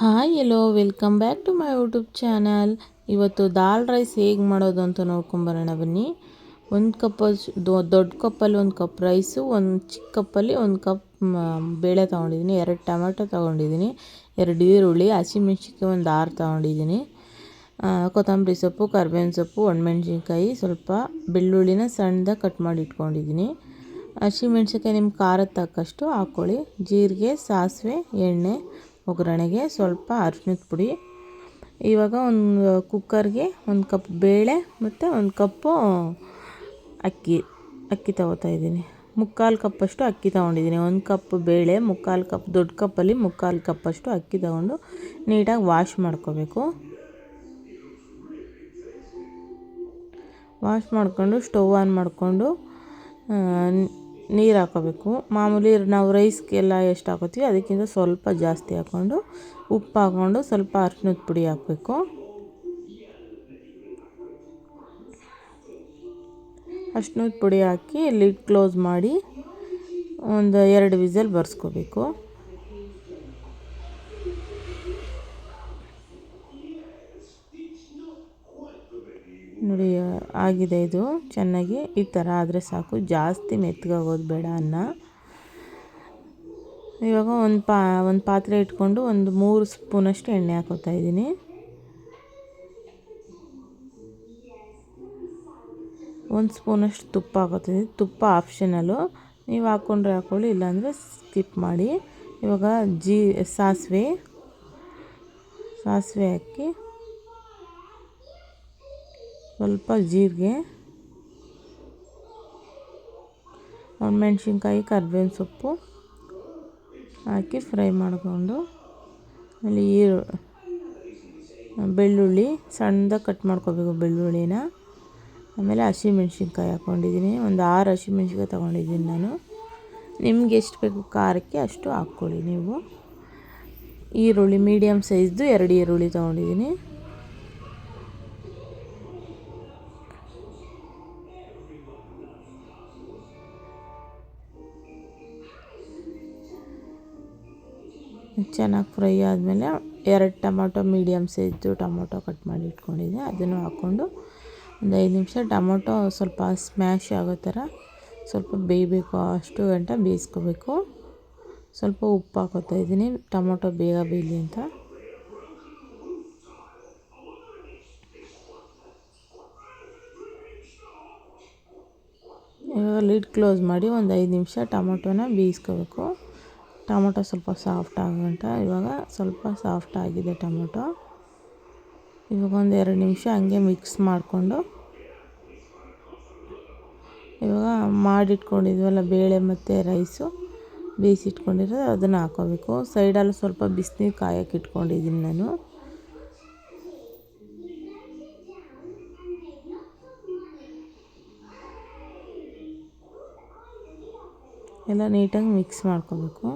Hi hello welcome back to my YouTube channel ಇವತ್ತು dal rice ಹೇಗೆ ಮಾಡೋದು ಅಂತ ನೋಡ್ಕೊಂಬರೋಣ ಬನ್ನಿ. ಒಂದು ಕಪ್ ದೊಡ್ಡ ಕಪ್ಪಲ್ಲಿ ಒಂದು ಕಪ್ ರೈಸು ಒಂದು ಚಿಕ್ಕ ಕಪ್ಪಲ್ಲಿ ಒಂದು ಕಪ್ ಬೇಳೆ ತೊಗೊಂಡಿದ್ದೀನಿ. ಎರಡು ಟೊಮೆಟೊ ತೊಗೊಂಡಿದ್ದೀನಿ. ಎರಡು ಈರುಳ್ಳಿ ಹಸಿಮೆಣ್ಸಿನ್ಕಾಯಿ ಒಂದು ಆರು ತೊಗೊಂಡಿದ್ದೀನಿ. ಕೊತ್ತಂಬರಿ ಸೊಪ್ಪು, ಕರ್ಬೇವಿನ ಸೊಪ್ಪು, ಒಣಮೆಣ್ಸಿನ್ಕಾಯಿ, ಸ್ವಲ್ಪ ಬೆಳ್ಳುಳ್ಳಿನ ಸಣ್ಣದಾಗಿ ಕಟ್ ಮಾಡಿ ಇಟ್ಕೊಂಡಿದ್ದೀನಿ. ಹಸಿಮೆಣ್ಸಿನ್ಕಾಯಿ ನಿಮ್ಮ ಖಾರ ತಕ್ಕಷ್ಟು ಹಾಕ್ಕೊಳ್ಳಿ ಜೀರಿಗೆ, ಸಾಸಿವೆ, ಎಣ್ಣೆ ಒಗ್ಗರಣೆಗೆ ಸ್ವಲ್ಪ ಅರ್ಶಿನದ ಪುಡಿ. ಇವಾಗ ಒಂದು ಕುಕ್ಕರ್ಗೆ ಒಂದು ಕಪ್ ಬೇಳೆ ಮತ್ತು ಒಂದು ಕಪ್ಪು ಅಕ್ಕಿ ಅಕ್ಕಿ ತಗೋತಾ ಇದ್ದೀನಿ. ಮುಕ್ಕಾಲು ಕಪ್ಪಷ್ಟು ಅಕ್ಕಿ ತೊಗೊಂಡಿದ್ದೀನಿ. ಒಂದು ಕಪ್ ಬೇಳೆ, ಮುಕ್ಕಾಲು ಕಪ್, ದೊಡ್ಡ ಕಪ್ಪಲ್ಲಿ ಮುಕ್ಕಾಲು ಕಪ್ಪಷ್ಟು ಅಕ್ಕಿ ತೊಗೊಂಡು ನೀಟಾಗಿ ವಾಶ್ ಮಾಡ್ಕೋಬೇಕು. ವಾಶ್ ಮಾಡಿಕೊಂಡು ಸ್ಟವ್ ಆನ್ ಮಾಡಿಕೊಂಡು ನೀರು ಹಾಕೋಬೇಕು. ಮಾಮೂಲಿ ನಾವು ರೈಸ್ಗೆಲ್ಲ ಎಷ್ಟು ಹಾಕೋತೀವಿ, ಅದಕ್ಕಿಂತ ಸ್ವಲ್ಪ ಜಾಸ್ತಿ ಹಾಕ್ಕೊಂಡು ಉಪ್ಪು ಹಾಕ್ಕೊಂಡು ಸ್ವಲ್ಪ ಅರ್ಶಿನದ ಪುಡಿ ಹಾಕಬೇಕು. ಅರ್ಶಿನದ ಪುಡಿ ಹಾಕಿ ಲಿಡ್ ಕ್ಲೋಸ್ ಮಾಡಿ ಒಂದು ಎರಡು ವಿಸಲ್ ಬರ್ಸ್ಕೋಬೇಕು. ನೋಡಿ ಆಗಿದೆ ಇದು. ಚೆನ್ನಾಗಿ. ಈ ಥರ ಆದರೆ ಸಾಕು. ಜಾಸ್ತಿ ಮೆತ್ತಗಾಗೋದು ಬೇಡ ಅನ್ನ. ಇವಾಗ ಒಂದು ಪಾ, ಒಂದು ಪಾತ್ರೆ ಇಟ್ಕೊಂಡು ಒಂದು ಮೂರು ಸ್ಪೂನಷ್ಟು ಎಣ್ಣೆ ಹಾಕೋತಾ ಇದ್ದೀನಿ. ಒಂದು ಸ್ಪೂನಷ್ಟು ತುಪ್ಪ ಹಾಕೋತಿದ್ದೀನಿ ತುಪ್ಪ ಆಪ್ಷನಲ್ಲು. ನೀವು ಹಾಕ್ಕೊಂಡ್ರೆ ಹಾಕ್ಕೊಳ್ಳಿ ಇಲ್ಲಾಂದರೆ ಸ್ಕಿಪ್ ಮಾಡಿ. ಇವಾಗ ಜೀ, ಸಾಸಿವೆ. ಸಾಸಿವೆ ಹಾಕಿ ಸ್ವಲ್ಪ ಜೀರಿಗೆ, ಒಣಮೆಣ್ಸಿನ್ಕಾಯಿ, ಕರ್ಬೇವಿನ ಸೊಪ್ಪು ಹಾಕಿ ಫ್ರೈ ಮಾಡಿಕೊಂಡು ಆಮೇಲೆ ಈರು, ಬೆಳ್ಳುಳ್ಳಿ ಸಣ್ಣದಾಗಿ ಕಟ್ ಮಾಡ್ಕೋಬೇಕು ಬೆಳ್ಳುಳ್ಳಿನ. ಆಮೇಲೆ ಹಸಿಮೆಣ್ಸಿನ್ಕಾಯಿ ಹಾಕ್ಕೊಂಡಿದ್ದೀನಿ ಒಂದು ಆರು ಹಸಿಮೆಣ್ಸಿನ್ಕಾಯಿ ತೊಗೊಂಡಿದ್ದೀನಿ ನಾನು. ನಿಮ್ಗೆ ಎಷ್ಟು ಬೇಕು ಖಾರಕ್ಕೆ ಅಷ್ಟು ಹಾಕ್ಕೊಳ್ಳಿ ನೀವು. ಈರುಳ್ಳಿ ಮೀಡಿಯಮ್ ಸೈಜ್ದು ಎರಡು ಈರುಳ್ಳಿ ತೊಗೊಂಡಿದ್ದೀನಿ. ಚೆನ್ನಾಗಿ ಫ್ರೈ ಆದಮೇಲೆ ಎರಡು tomato medium size tomato cut ಮಾಡಿ ಇಟ್ಕೊಂಡಿದ್ದೆ. ಅದನ್ನು ಹಾಕ್ಕೊಂಡು ಒಂದು ಐದು ನಿಮಿಷ ಟೊಮೊಟೊ ಸ್ವಲ್ಪ ಸ್ಮ್ಯಾಶ್ ಆಗೋ ಥರ ಸ್ವಲ್ಪ ಬೇಯಬೇಕು, ಅಷ್ಟು ಗಂಟ ಬೇಯಿಸ್ಕೋಬೇಕು. ಸ್ವಲ್ಪ ಉಪ್ಪು ಹಾಕೋತಾ ಇದ್ದೀನಿ, ಟೊಮೊಟೊ ಬೇಗ ಬೇಯಲಿ ಅಂತ. ಇವಾಗ ಲಿಡ್ ಕ್ಲೋಸ್ ಮಾಡಿ ಒಂದು ಐದು ನಿಮಿಷ ಟೊಮೊಟೊನ ಬೇಯಿಸ್ಕೋಬೇಕು. ಟೊಮೊಟೊ ಸ್ವಲ್ಪ ಸಾಫ್ಟ್ ಆಗೋಂಟ ಇವಾಗ ಸ್ವಲ್ಪ ಸಾಫ್ಟ್ ಆಗಿದೆ ಟೊಮೊಟೊ. ಇವಾಗ ಒಂದು ಎರಡು ನಿಮಿಷ ಹಂಗೆ ಮಿಕ್ಸ್ ಮಾಡಿಕೊಂಡು ಇವಾಗ ಮಾಡಿಟ್ಕೊಂಡಿದ್ವಲ್ಲ ಬೇಳೆ ಮತ್ತು ರೈಸು, ಬೇಯಿಸಿಟ್ಕೊಂಡಿರೋದು ಅದನ್ನು ಹಾಕೋಬೇಕು. ಸೈಡಲ್ಲಿ ಸ್ವಲ್ಪ ಬಿಸಿನೀರು ಕಾಯಕ್ಕೆ ಇಟ್ಕೊಂಡಿದ್ದೀನಿ ನಾನು. ಎಲ್ಲ ನೀಟಾಗಿ ಮಿಕ್ಸ್ ಮಾಡ್ಕೋಬೇಕು.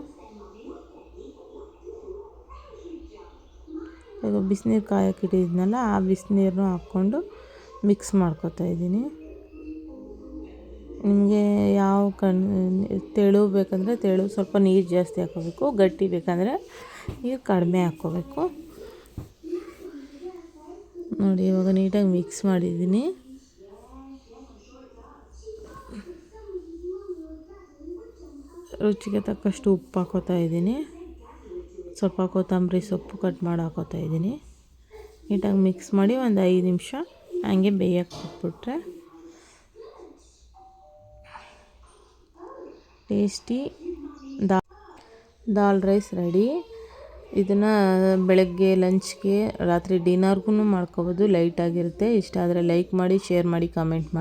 ಈಗ ಬಿಸಿನೀರು ಕಾಯಕ್ಕೆ ಇಟ್ಟಿದ್ನಲ್ಲ, ಆ ಬಿಸಿನೀರನ್ನೂ ಹಾಕ್ಕೊಂಡು ಮಿಕ್ಸ್ ಮಾಡ್ಕೊತಾ ಇದ್ದೀನಿ. ನಿಮಗೆ ಯಾವ ಕಣ್, ತೆಳು ಬೇಕಂದರೆ ತೆಳು, ಸ್ವಲ್ಪ ನೀರು ಜಾಸ್ತಿ ಹಾಕೋಬೇಕು ಗಟ್ಟಿ ಬೇಕಂದರೆ ನೀರು ಕಡಿಮೆ ಹಾಕ್ಕೋಬೇಕು. ನೋಡಿ, ಇವಾಗ ನೀಟಾಗಿ ಮಿಕ್ಸ್ ಮಾಡಿದ್ದೀನಿ. ರುಚಿಗೆ ತಕ್ಕಷ್ಟು ಉಪ್ಪು ಹಾಕೋತಾ ಇದ್ದೀನಿ. ಸ್ವಲ್ಪ ಕೊತ್ತಂಬರಿ ಸೊಪ್ಪು ಕಟ್ ಮಾಡಿ ಹಾಕೋತಾ ಇದ್ದೀನಿ. ನೀಟಾಗಿ ಮಿಕ್ಸ್ ಮಾಡಿ ಒಂದು ಐದು ನಿಮಿಷ ಹಂಗೆ ಬೇಯಕ್ಕೆ ಬಿಟ್ಬಿಟ್ರೆ ಟೇಸ್ಟಿ ದಾ ದಾಲ್ ರೈಸ್ ರೆಡಿ. ಇದನ್ನು ಬೆಳಗ್ಗೆ ಲಂಚ್ಗೆ ರಾತ್ರಿ ಡಿನ್ನರ್ಗೂ ಮಾಡ್ಕೋಬೋದು. ಲೈಟಾಗಿರುತ್ತೆ ಇಷ್ಟ ಆದರೆ ಲೈಕ್ ಮಾಡಿ, ಶೇರ್ ಮಾಡಿ, ಕಮೆಂಟ್ ಮಾಡಿ.